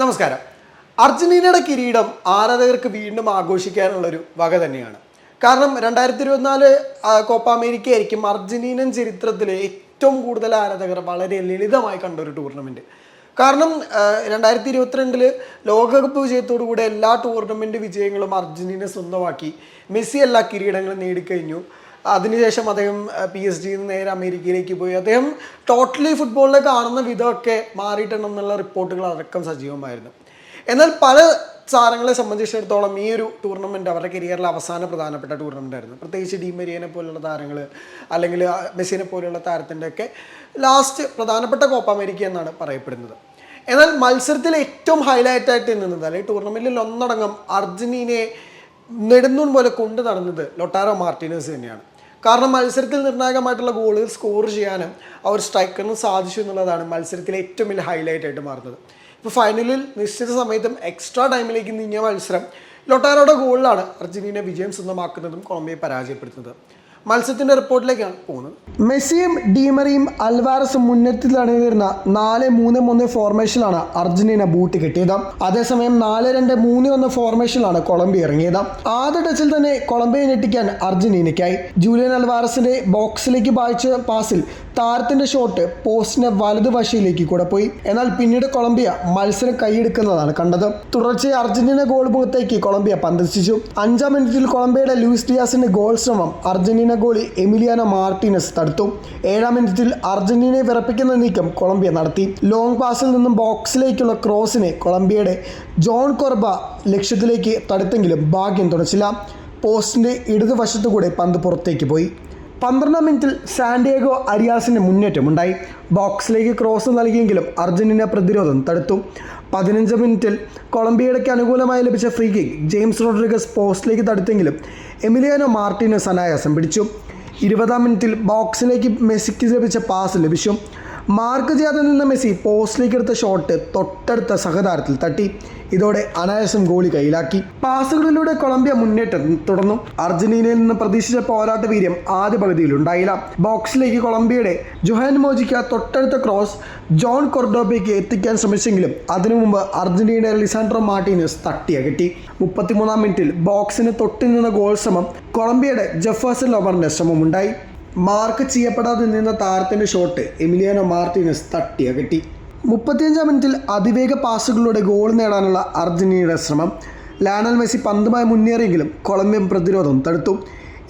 നമസ്കാരം. അർജന്റീനയുടെ കിരീടം ആരാധകർക്ക് വീണ്ടും ആഘോഷിക്കാനുള്ളൊരു വക തന്നെയാണ്. കാരണം രണ്ടായിരത്തി ഇരുപത്തിനാല് കോപ്പ അമേരിക്ക ആയിരിക്കും അർജന്റീനൻ ചരിത്രത്തിലെ ഏറ്റവും കൂടുതൽ ആരാധകർ വളരെ ലളിതമായി കണ്ട ഒരു ടൂർണമെന്റ് കാരണം രണ്ടായിരത്തി ഇരുപത്തിരണ്ടിൽ ലോകകപ്പ് വിജയത്തോടു കൂടെ എല്ലാ ടൂർണമെന്റ് വിജയങ്ങളും അർജന്റീന സ്വന്തമാക്കി. മെസ്സി എല്ലാ കിരീടങ്ങളും നേടിക്കഴിഞ്ഞു. അതിനുശേഷം അദ്ദേഹം പി എസ് ജിയിൽ നിന്ന് നേരെ അമേരിക്കയിലേക്ക് പോയി. അദ്ദേഹം ടോട്ടലി ഫുട്ബോളിലെ കാണുന്ന വിധമൊക്കെ മാറിയിട്ടുണ്ടെന്നുള്ള റിപ്പോർട്ടുകൾ അടക്കം സജീവമായിരുന്നു. എന്നാൽ പല താരങ്ങളെ സംബന്ധിച്ചിടത്തോളം ഈ ഒരു ടൂർണമെന്റ് അവരുടെ കരിയറിൽ അവസാന പ്രധാനപ്പെട്ട ടൂർണമെന്റ് ആയിരുന്നു. പ്രത്യേകിച്ച് ഡീമരിയനെ പോലുള്ള താരങ്ങൾ അല്ലെങ്കിൽ മെസ്സിനെ പോലുള്ള താരത്തിന്റെ ഒക്കെ ലാസ്റ്റ് പ്രധാനപ്പെട്ട കോപ്പ അമേരിക്ക എന്നാണ് പറയപ്പെടുന്നത്. എന്നാൽ മത്സരത്തിൽ ഏറ്റവും ഹൈലൈറ്റ് ആയിട്ട് നിന്നത് അല്ലെങ്കിൽ ടൂർണമെന്റിൽ ഒന്നടങ്കം അർജന്റീനയെ നെടുന്നൂൺ പോലെ കൊണ്ടു നടന്നത് ലൊട്ടാരോ മാർട്ടിനേഴ്സ് തന്നെയാണ്. കാരണം മത്സരത്തിൽ നിർണായകമായിട്ടുള്ള ഗോളുകൾ സ്കോർ ചെയ്യാനും ഒരു സ്ട്രൈക്കറിന് സാധിച്ചു എന്നുള്ളതാണ് മത്സരത്തിലെ ഏറ്റവും വലിയ ഹൈലൈറ്റ് ആയിട്ട് മാറുന്നത്. ഇപ്പോൾ ഫൈനലിൽ നിശ്ചിത സമയത്തും എക്സ്ട്രാ ടൈമിലേക്ക് നീങ്ങിയ മത്സരം ലൊട്ടാരോയുടെ ഗോളിലാണ് അർജന്റീന വിജയം സ്വന്തമാക്കുന്നതും കൊളംബിയയെ പരാജയപ്പെടുത്തുന്നത്. മത്സരത്തിന്റെ റിപ്പോർട്ടിലേക്കാണ് പോകുന്നത്. മെസ്സിയും ഡീമറിയും അൽവാരസും മുന്നത്തിൽ അണിനിരുന്ന നാല് മൂന്ന് മൂന്ന് ഫോർമേഷനിലാണ് അർജന്റീന ബൂട്ട് കിട്ടിയത്. അതേസമയം നാല് രണ്ട് മൂന്ന് ഒന്ന് ഫോർമേഷനിലാണ് കൊളംബിയ ഇറങ്ങിയത്. ആദ്യ ടച്ചിൽ തന്നെ കൊളംബിയ ഞെട്ടിക്കാൻ അർജന്റീനയ്ക്കായി. ജൂലിയൻ അൽവാരസിന്റെ ബോക്സിലേക്ക് വായിച്ച പാസിൽ താരത്തിന്റെ ഷോട്ട് പോസ്റ്റിന്റെ വലതുവശയിലേക്ക് കൂടെ പോയി. എന്നാൽ പിന്നീട് കൊളംബിയ മത്സരം കൈയെടുക്കുന്നതാണ് കണ്ടത്. തുടർച്ചയായി അർജന്റീന ഗോൾ മുഖത്തേക്ക് കൊളംബിയ പന്തിച്ചു അഞ്ചാം മിനിറ്റിൽ കൊളംബിയയുടെ ലൂയിസ് ഡിയാസിന്റെ ഗോൾ ശ്രമം അർജന്റീന ഗോളി എമിലിയാന മാർട്ടിനസ് തടുത്തു. ഏഴാം മിനിറ്റിൽ അർജന്റീനയെ വിറപ്പിക്കുന്ന നീക്കം കൊളംബിയ നടത്തി. ലോങ് പാസിൽ നിന്നും ബോക്സിലേക്കുള്ള ക്രോസിനെ കൊളംബിയയുടെ ജോൺ കൊർബ ലക്ഷ്യത്തിലേക്ക് തടുത്തെങ്കിലും ഭാഗ്യം തുടച്ചില്ല പോസ്റ്റിന്റെ ഇടതുവശത്തുകൂടെ പന്ത് പുറത്തേക്ക് പോയി. പന്ത്രണ്ടാം മിനിറ്റിൽ സാൻഡിയേഗോ അരിയാസിന് മുന്നേറ്റമുണ്ടായി ബോക്സിലേക്ക് ക്രോസ് നൽകിയെങ്കിലും അർജന്റീന പ്രതിരോധം തടുത്തു. പതിനഞ്ച് മിനിറ്റിൽ കൊളംബിയയ്ക്ക് അനുകൂലമായി ലഭിച്ച ഫ്രീ കിക്ക് ജെയിംസ് റോഡ്രിഗസ് പോസ്റ്റിലേക്ക് തടുത്തെങ്കിലും എമിലിയാനോ മാർട്ടിനസ് അനായാസം പിടിച്ചു. ഇരുപതാം മിനിറ്റിൽ ബോക്സിലേക്ക് മെസ്സിക്ക് ലഭിച്ച പാസ് ലഭിച്ചു. മാർക്ക് ചെയ്യാതെ നിന്ന മെസ്സി പോസ്റ്റിലേക്ക് എടുത്ത ഷോട്ട് തൊട്ടടുത്ത സഹതാരത്തിൽ തട്ടി. ഇതോടെ അനായാസം ഗോളി കയ്യിലാക്കി. പാസുകളിലൂടെ കൊളംബിയ മുന്നേറ്റം തുടർന്നു. അർജന്റീനയിൽ നിന്ന് പ്രതീക്ഷിച്ച പോരാട്ട വീര്യം ആദ്യ പകുതിയിൽ ഉണ്ടായില്ല. ബോക്സിലേക്ക് കൊളംബിയയുടെ ജുഹാൻ മോജിക്ക തൊട്ടടുത്ത ക്രോസ് ജോൺ കൊർഡോബയ്ക്ക് എത്തിക്കാൻ ശ്രമിച്ചെങ്കിലും അതിനു മുമ്പ് അർജന്റീനയുടെ ലിസാൻഡ്രോ മാർട്ടീനസ് തട്ടിയകറ്റി മുപ്പത്തിമൂന്നാം മിനിറ്റിൽ ബോക്സിന് തൊട്ടി നിന്ന ഗോൾ ശ്രമം കൊളംബിയയുടെ ജഫേഴ്സൺ ലോബറിന്റെ ശ്രമമുണ്ടായി. മാർക്ക് ചെയ്യപ്പെടാതെ നിന്ന താരത്തിന്റെ ഷോട്ട് എമിലിയാനോ മാർട്ടിനസ് തട്ടി അകറ്റി മുപ്പത്തിയഞ്ചാം മിനിറ്റിൽ അതിവേഗ പാസുകളിലൂടെ ഗോൾ നേടാനുള്ള അർജന്റീനയുടെ ശ്രമം. ലാനൽ മെസ്സി പന്തുമായി മുന്നേറിയെങ്കിലും കൊളംബിയൻ പ്രതിരോധം തടുത്തു.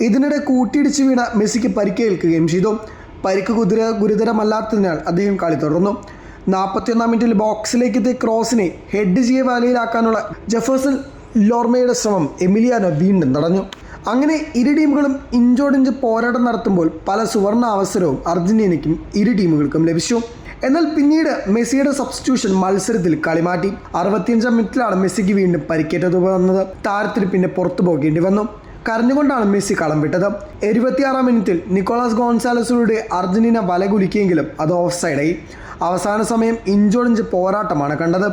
ഇതിനിടെ കൂട്ടിയിടിച്ച് വീണ മെസ്സിക്ക് പരിക്കേൽക്കുകയും ചെയ്തു. പരിക്ക് കുതിര ഗുരുതരമല്ലാത്തതിനാൽ അദ്ദേഹം കളി തുടർന്നു. നാൽപ്പത്തിയൊന്നാം മിനിറ്റിൽ ബോക്സിലേക്ക് എത്തിയ ക്രോസിനെ ഹെഡ് ചെയ്യ വലയിലാക്കാനുള്ള ജെഫേഴ്സൺ ലോർമയുടെ ശ്രമം എമിലിയാനോ വീണ്ടും തടഞ്ഞു. അങ്ങനെ ഇരു ടീമുകളും ഇഞ്ചോടിഞ്ച് പോരാട്ടം നടത്തുമ്പോൾ പല സുവർണ അവസരവും അർജന്റീനയ്ക്കും ഇരു ടീമുകൾക്കും ലഭിച്ചു. എന്നാൽ പിന്നീട് മെസ്സിയുടെ സബ്സ്റ്റിറ്റ്യൂഷൻ മത്സരത്തിൽ കളിമാറ്റി അറുപത്തിയഞ്ചാം മിനിറ്റിലാണ് മെസ്സിക്ക് വീണ്ടും പരിക്കേറ്റത് വന്നത്. താരത്തിന് പിന്നെ പുറത്തു പോകേണ്ടി വന്നു. കരഞ്ഞുകൊണ്ടാണ് മെസ്സി കളം വിട്ടത്. എഴുപത്തിയാറാം മിനിറ്റിൽ നിക്കോളാസ് ഗോൺസാലസിലൂടെ അർജന്റീന വല കുലിക്കിയെങ്കിലും അത് ഓഫ് സൈഡായി അവസാന സമയം ഇഞ്ചോടിഞ്ച് പോരാട്ടമാണ് കണ്ടത്.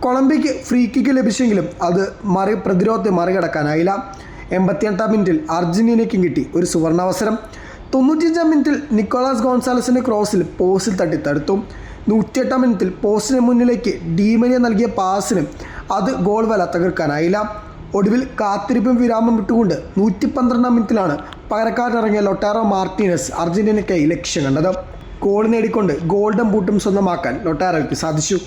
കൊളംബിയയ്ക്ക് ഫ്രീ കിക്ക് ലഭിച്ചെങ്കിലും അത് മറി പ്രതിരോധത്തെ മറികടക്കാനായില്ല. എൺപത്തിയെട്ടാം മിനിറ്റിൽ അർജന്റീനയ്ക്കും കിട്ടി ഒരു സുവർണാവസരം. തൊണ്ണൂറ്റിയഞ്ചാം മിനിറ്റിൽ നിക്കോളാസ് ഗോൺസാലസിന്റെ ക്രോസിൽ പോസ്റ്റിൽ തട്ടി തടുത്തു. നൂറ്റിയെട്ടാം മിനിറ്റിൽ പോസ്റ്റിന് മുന്നിലേക്ക് ഡീമനിയ നൽകിയ പാസിന് അത് ഗോൾ വല തകർക്കാനായില്ല. ഒടുവിൽ കാത്തിരിപ്പും വിരാമം വിട്ടുകൊണ്ട് നൂറ്റി പന്ത്രണ്ടാം മിനിറ്റിലാണ് പകരക്കാരനിറങ്ങിയ ലൊട്ടാറോ മാർട്ടീനസ് അർജന്റീനയ്ക്കായി ലക്ഷ്യം കണ്ടത്. ഗോൾ നേടിക്കൊണ്ട് ഗോൾഡൻ ബൂട്ടും സ്വന്തമാക്കാൻ ലൊട്ടാറോയ്ക്ക് സാധിച്ചു.